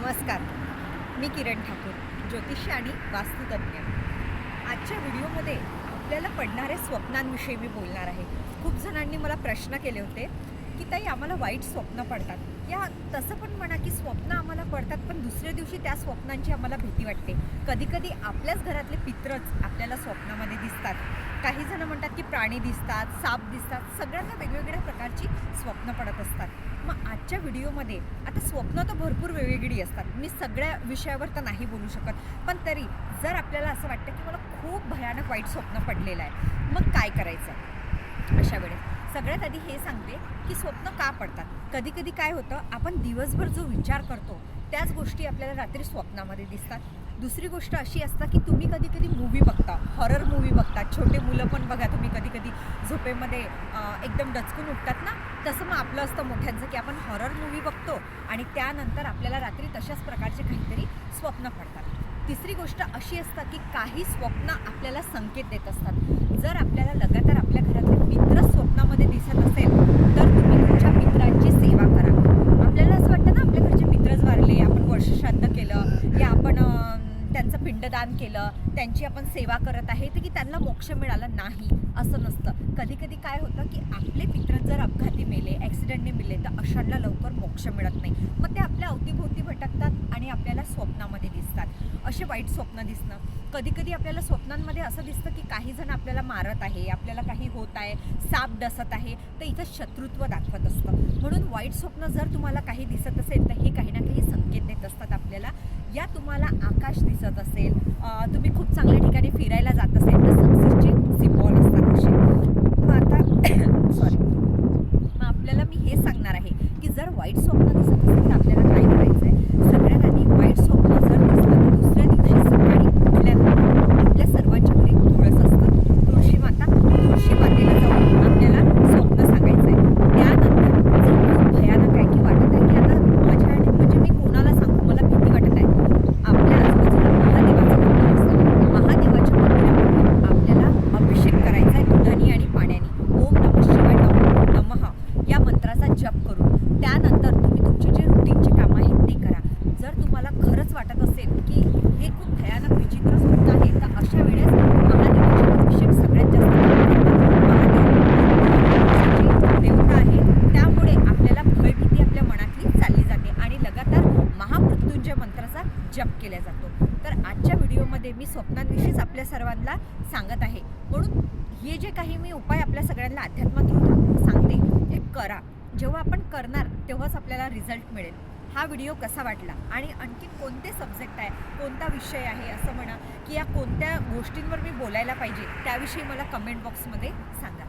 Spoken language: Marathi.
नमस्कार. मी किरण ठाकूर ज्योतिषी आणि वास्तुतज्ञ. आजच्या व्हिडिओमध्ये आपल्याला पडणाऱ्या स्वप्नांविषयी मी बोलणार आहे. खूप जणांनी मला प्रश्न केले होते की ताई आम्हाला वाईट स्वप्न पडतात. या तसं पण म्हणा की स्वप्न आम्हाला पडतात पण दुसऱ्या दिवशी त्या स्वप्नांची आम्हाला भीती वाटते. कधीकधी आपल्याच घरातले पित्रच आपल्याला स्वप्नामध्ये दिसतात. काही जण म्हणतात की प्राणी दिसतात साप दिसतात सगळ्यांना वेगवेगळ्या प्रकारची स्वप्न पडत असतात. आजच्या व्हिडिओमध्ये आता स्वप्न तर भरपूर वेगवेगळी असतात. मी सगळ्या विषयावर तर नाही बोलू शकत. पण तरी जर आपल्याला असं वाटतं की मला खूप भयानक वाईट स्वप्न पडलेलं आहे मग काय करायचं? अशा वेळेस. सगळ्यात आधी हे सांगते की स्वप्न का पडतात? कधी कधी काय होतं आपण दिवसभर जो विचार करतो त्याच गोष्टी आपल्याला रात्री स्वप्नामध्ये दिसतात. दुसरी गोष्ट अशी असतं की तुम्ही कधी कधी मूवी बघता हॉरर मूवी बघता. छोटे मुलं पण बघा तुम्ही कधी कधी झोपेमध्ये एकदम डचकून उठतात ना? तसं मग आपलं असतं मोठ्यांचं की आपण हॉरर मूवी बघतो आणि त्यानंतर आपल्याला रात्री तशाच प्रकारचे काहीतरी स्वप्न पडतात. तिसरी गोष्ट अशी असतं की काही स्वप्न आपल्याला संकेत देत असतात. जर आपल्याला लगातार आपल्या घरातले मित्र स्वप्नामध्ये दिसत असेल तर तुम्ही तुमच्या मित्रांची सेवा करा. आपल्याला असं वाटतं ना आपल्या घरचे मित्रच वारले आपण वर्षश्राद्ध केलं या आपण त्यांचं पिंडदान केलं त्यांची आपण सेवा करत आहे तर की त्यांना मोक्ष मिळाला नाही असं नसतं. कधी कधी काय होतं की आपले मित्र जर अपघाती मेले ॲक्सिडेंटने मेले तर अशांना लवकर मोक्ष मिळत नाही. मग ते आपल्या अवतीभोवती भटकतात आणि आपल्याला स्वप्नामध्ये दिसतात. असे वाईट स्वप्न दिसणं. कधी कधी आपल्याला स्वप्नांमध्ये असं दिसतं की काही जण आपल्याला मारत आहे आपल्याला काही होत आहे साप डसत आहे तर इथं शत्रुत्व दाखवत असतं. म्हणून वाईट स्वप्न जर तुम्हाला काही दिसत असेल तर हे काही ना काही संकेत देत. आकाश दिसत असेल. तुम्ही खूप चांगल्या ठिकाणी फिरायला जात असेल तर सक्सेसचे सिम्बॉल असतात असे. मग आता सॉरी मग आपल्याला मी हे सांगणार आहे की जर वाईट स्वप्न दिसत असेल तर आपल्याला काय करायचं आहे सगळ्यात आधी वाईट स्वप्न जर दिसलं तर दुसऱ्या दिवशी सकाळी उठल्यानंतर आपल्या सर्वांच्या घरी तुळस असतं तुळशी माता तुळशी मातेला जाऊन आपल्याला स्वप्न सांगायचं आहे त्यानंतर जर खूप भयानक आहे की वाटत आहे की आता माझ्या म्हणजे मी कोणाला सांगू मला भीती वाटत आहे आपल्या आजूबाजूला महादेवाचं मंदिर असतं महादेवाच्या मंदिरामध्ये आपल्याला अभिषेक करायचा आहे दुधाने आणि पाण्याने ओम नमः शिवाय नमः नमः या मंत्राचा जप करून त्यानंतर तुम्ही तुमचे जे रुटीनचे कामं आहेत ते करा जर तुम्हाला खरंच वाटत असेल की हे खूप भयानक विचित्र स्वप्न आहे तर अशा वेळेस महादेवाचे अभिषेक सगळ्यात जास्त करायचा. महादेव देवता आहे त्यामुळे आपल्याला भयभीती आपल्या मनातली चालली जाते आणि लगातार महामृत्युंजय मंत्राचा जप केला जातो. तर आजच्या व्हिडिओमध्ये मी स्वप्नांविषयीच आपल्या सर्वांना सांगत आहे. म्हणून हे जे काही मी उपाय आपल्या सगळ्यांना अध्यात्मातून सांगते हे करा. जेव्हा आपण करणार तेव्हाच आपल्याला रिझल्ट मिळेल. हा व्हिडिओ कसा वाटला? आणि आणखी कोणते सब्जेक्ट आहे? कोणता विषय आहे? असं म्हणा की या कोणत्या गोष्टींवर मी बोलायला पाहिजे त्याविषयी मला कमेंट बॉक्समध्ये सांगा.